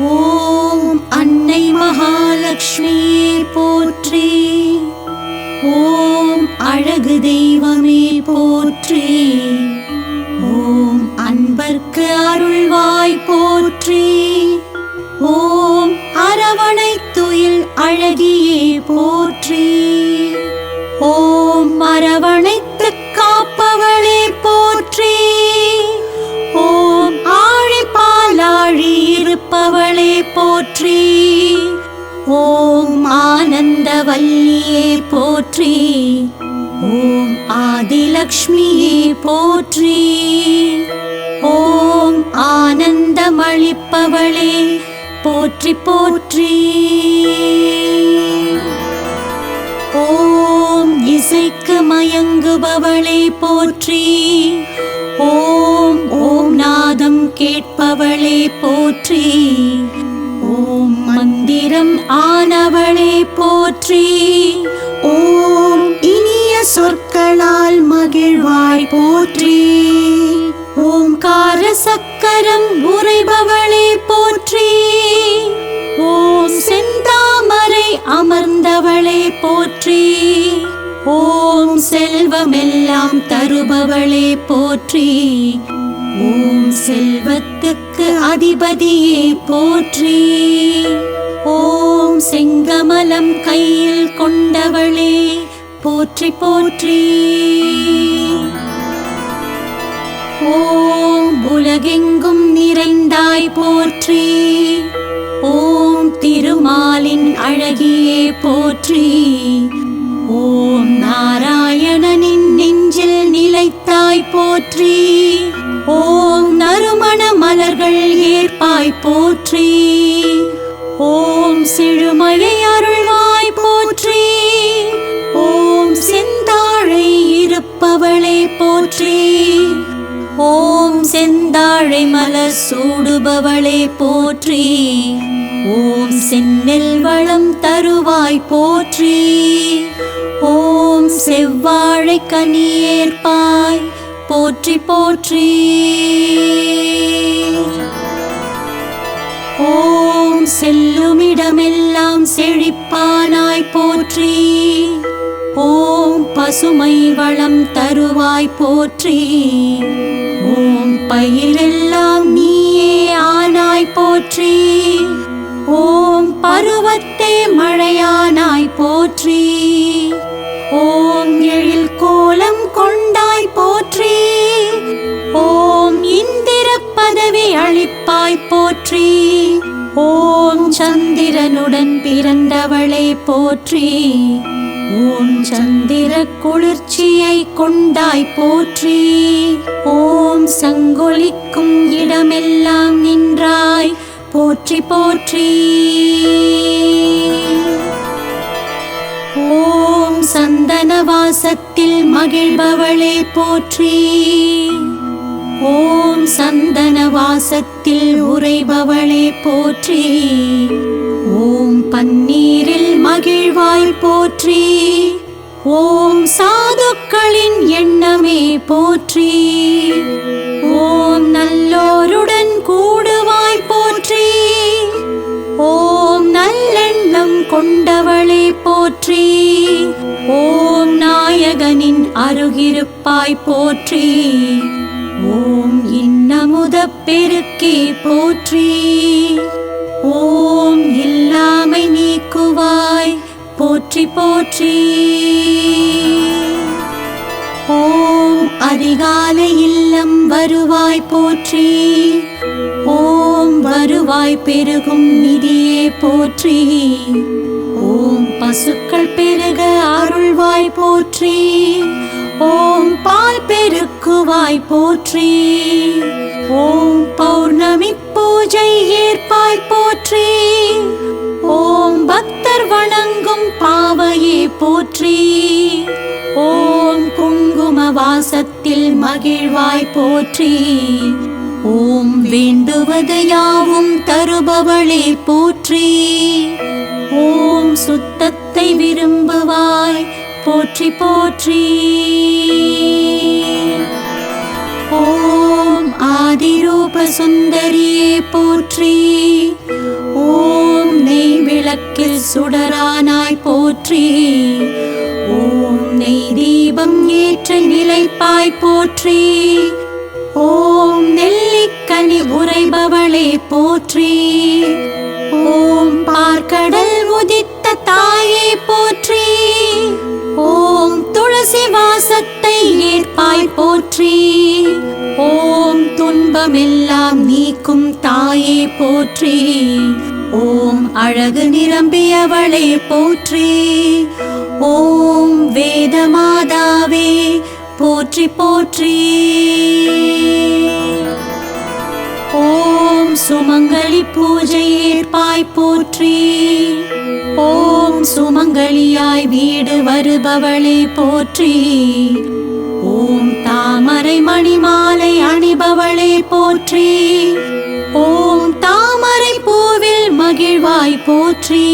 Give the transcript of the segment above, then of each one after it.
ஓம் அன்னை மகாலட்சுமியே போற்றி. ஓம் அழகு தெய்வமே போற்றி. ஓம் அன்பர்க்கு அருள்வாய் போற்றி. ஓம் அரவணை துயில் அழகியே போற்றி. ஓம் அரவணை ஆனந்தவல்லியே போற்றி ஓம் ஆதிலக்ஷ்மியே போற்றி. ஓம் ஆனந்தமளிப்பவளே போற்றி போற்றி. ஓம் இசைக்கு மயங்குபவளே போற்றி. ஓம் ஓம் நாதம் கேட்பவளே போற்றி. மந்திரம் ஆனவளே போற்றி. ஓம் இனிய சொற்களால் மகிழ்வாய் போற்றி. ஓம்கார சக்கரம் உரைபவளே போற்றி. ஓம் செந்தாமரை அமர்ந்தவளே போற்றி. ஓம் செல்வமெல்லாம் தருபவளே போற்றி. ஓம் செல்வத் செல்வத்துக்கு அதிபதியே போற்றி. ஓம் செங்கமலம் கையில் கொண்டவளே போற்றி போற்றி. ஓம் உலகெங்கும் நிறைந்தாய் போற்றி. ஓம் திருமாலின் அழகியே போற்றி. ஓம் நாராயணனின் நெஞ்சில் நிலைத்தாய் போற்றி. மலர்கள் ஏற்பாய் போற்றி. ஓம் செழுமையை அருள்வாய் போற்றி. ஓம் செந்தாழை இருப்பவளே போற்றி. ஓம் செந்தாழை மலர் சூடுபவளே போற்றி. ஓம் செந்நெல் வளம் தருவாய் போற்றி. ஓம் செவ்வாழை கனியேற்பாய். போற்றி போற்றி. ஓம் செல்லுமிடமெல்லாம் செழிப்பானாய் போற்றி. ஓம் பசுமை வளம் தருவாய் போற்றி. ஓம் பயிரெல்லாம் நீயே ஆனாய் போற்றி. ஓம் பருவத்தே மழையானாய் போற்றி. ஓம் சந்திரனுடன் பிறந்தவளை போற்றி ஓம் சந்திர குளிர்ச்சியை கொண்டாய் போற்றி ஓம் சங்கொலிக்கும் இடமெல்லாம் நின்றாய் போற்றி போற்றி. ஓம் சந்தன வாசத்தில் மகிழ்பவளே போற்றி ஓம் சந்தன வாசத்தில் உறைபவளே போற்றி. ஓம் பன்னீரில் மகிழ்வாய் போற்றி. ஓம் சாதுக்களின் எண்ணமே போற்றி. ஓம் நல்லோருடன் கூடுவாய் போற்றி. ஓம் நல்லெண்ணம் கொண்டவளே போற்றி. ஓம் நாயகனின் அருகிருப்பாய் போற்றி. ஓம் இன்னமுத பெருக்கே போற்றி. ஓம் இல்லாமை நீக்குவாய் போற்றி போற்றி. ஓம் அதிகாலை இல்லம் வருவாய் போற்றி. ஓம் வருவாய் பெருகும் நிதியே போற்றி. ஓம் பசுக்கள் பெருக அருள்வாய் போற்றி. ஓம் பால் பெருக்குவாய் போற்றி. ஓம் பௌர்ணமி பூஜை ஏற்பாய் போற்றி. ஓம் பக்தர் வணங்கும் பாவையே போற்றி. ஓம் குங்கும வாசத்தில் மகிழ்வாய் போற்றி. ஓம் வேண்டுவது யாவும் தருபவளே போற்றி. ஓம் சுத்தத்தை விரும்புவாய் போற்றி போற்றி. ஓம் ஆதிரூப சுந்தரியே போற்றி. ஓம் நெய் விளக்கில் சுடரானாய் போற்றி. ஓம் நெய் தீபம் ஏற்ற நிலைப்பாய் போற்றி. ஓம் நெல்லிக்கனி உரைபவளே போற்றி. ஓம் பார்க்கடல் உதித்த தாயே போற்றி. ஓம் துளசி வாசத்தை ஏற்பாய் போற்றி. ஓம் துன்பமெல்லாம் நீக்கும் தாயே போற்றி. ஓம் அழகு நிரம்பியவளே போற்றி. ஓம் வேதமாதாவே போற்றி போற்றி. ஓம் சுமங்கலி பூஜை ஏற்பாய் போற்றி. ஓம் சுமங்கலியாய் வீடு வருபவளே போற்றி. ஓம் தாமரை மணிமாலை அணிபவளே போற்றி. ஓம் தாமரை பூவில் மகிழ்வாய் போற்றி.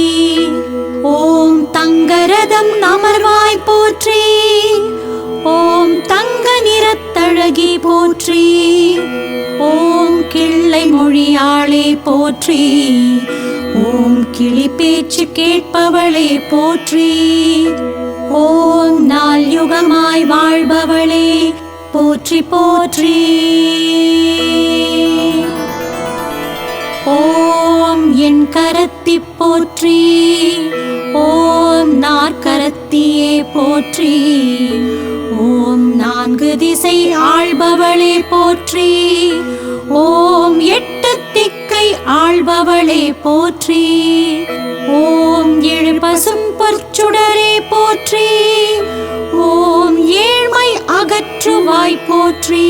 ஓம் தங்கரதம் நமர்வாய் போற்றி. ஓம் தங்க நிறத்தழகி போற்றி. ஓம் மொழியாளே போற்றி. ஓம் கிளி பேச்சு கேட்பவளே போற்றி. ஓம் நாள் யுகமாய் வாழ்பவளே போற்றி போற்றி. ஓம் என் கரத்தி போற்றி. ஓம் நாற்கரத்தியே போற்றி. ஓம் நான்கு திசை ஆள்பவளே போற்றி. ஓம் எட்டு திக்கை ஆள்பவளே போற்றி. ஓம் ஏழு பசும் பொற்சுடரே போற்றி. ஓம் ஏழ்மை அகற்றுவாய் போற்றி.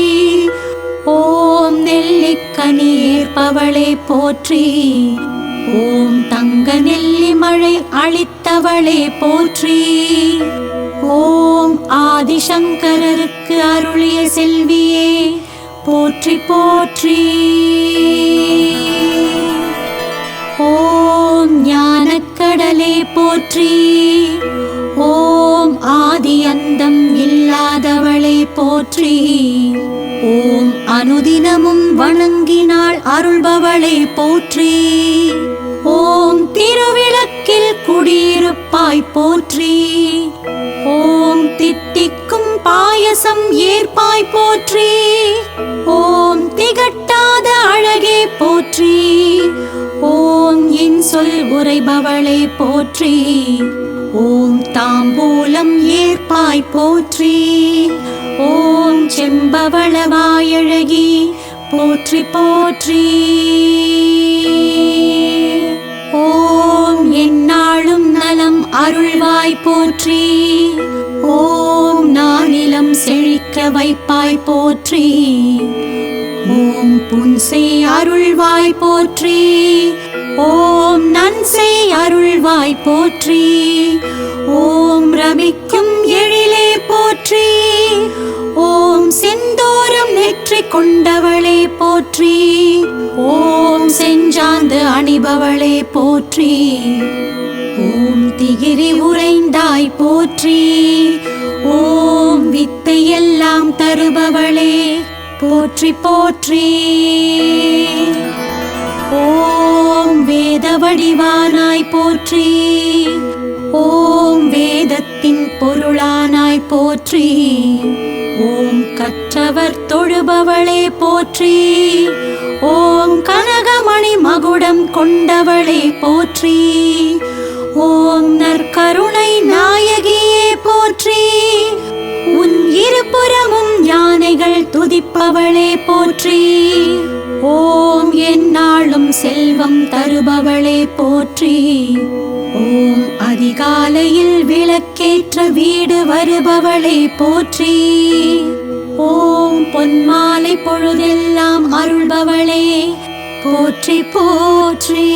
ஓம் நெல்லிக்கனி ஏற்பவளே போற்றி. ஓம் தங்க நெல்லி மழை அளித்தவளே போற்றி. ஓம் ஆதிசங்கரருக்கு அருளிய செல்வியே போற்றி போற்றி. ஓம் ஞானக்கடலே போற்றி. ஓம் ஆதி அந்தம் இல்லாதவளே போற்றி. ஓம் அனுதினமும் வணங்கினாள் அருள்பவளே போற்றி. ஓம் திருவிளக்கில் குடியிருப்பாய் போற்றி. பாயசம் ஏற்பாய் போற்றி. ஓம் திகட்டாத அழகே போற்றி. ஓம் என் சொல் உரைபவளே போற்றி. ஓம் தாம்பூலம் ஏற்பாய் போற்றி. ஓம் செம்பவளவாயழகி போற்றி போற்றி. ஓம் எந்நாளும் நலம் அருள்வாய் போற்றி. வைப்பாய் போற்றி. ஓம் புன்சை அருள்வாய் போற்றி. ஓம் நன்சை அருள்வாய் போற்றி. ஓம் ரமிக்கும் எழிலே போற்றி. ஓம் செந்தோரம் நெற்றி கொண்டவளே போற்றி. ஓம் செஞ்சாந்து அணிபவளே போற்றி. ஓம் திகிரி உறைந்தாய் போற்றி. தருபவளே போற்றி போற்றி. ஓம் வேத வடிவானாய் போற்றி. ஓம் வேதத்தின் பொருளானாய் போற்றி. ஓம் கற்றவர் தொழுபவளே போற்றி. ஓம் கனகமணி மகுடம் கொண்டவளே போற்றி. தருபவளே போற்றி. ஓம் என்னாலும் செல்வம் தருபவளே போற்றி. ஓம் அதிகாலையில் விளக்கேற்ற வீடு வருபவளே போற்றி. ஓம் பொன்மாலை பொழுதெல்லாம் அருள்பவளே. போற்றி போற்றி.